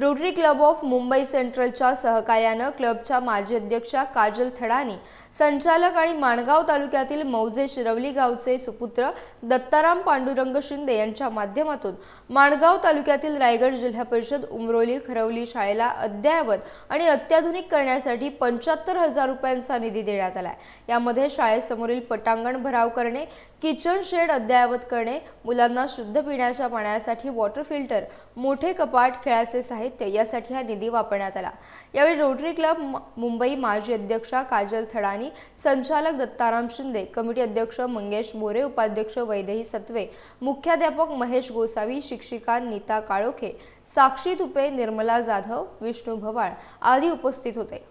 Rotary club of Mumbai सेंट्रलच्या सहकार्यानं क्लबच्या माजी अध्यक्षा काजल थडानी संचालक आणि माणगाव तालुक्यातील मौजे शिरवली गावचे सुपुत्र दत्ताराम पांडुरंग शिंदे यांच्या माध्यमातून माणगाव तालुक्यातील रायगड जिल्हा परिषद उमरोली खरवली शाळेला अद्ययावत आणि अत्याधुनिक करण्यासाठी पंच्याहत्तर हजार रुपयांचा निधी देण्यात आलाय. यामध्ये शाळेसमोरील पटांगण भराव करणे किचन शेड अद्ययावत करणे मुलांना शुद्ध पिण्याच्या पाण्यासाठी वॉटर फिल्टर मोठे कपाट खेळाचे साहित्य साहित्य यासाठी हा निधी वापरण्यात आला. यावेळी रोटरी क्लब मुंबई माजी अध्यक्षा काजल थडानी संचालक दत्ताराम शिंदे कमिटी अध्यक्ष मंगेश मोरे उपाध्यक्ष वैदेही सत्वे मुख्याध्यापक महेश गोसावी शिक्षिका नीता काळोखे साक्षी तुपे निर्मला जाधव विष्णू भवाळ आदी उपस्थित होते.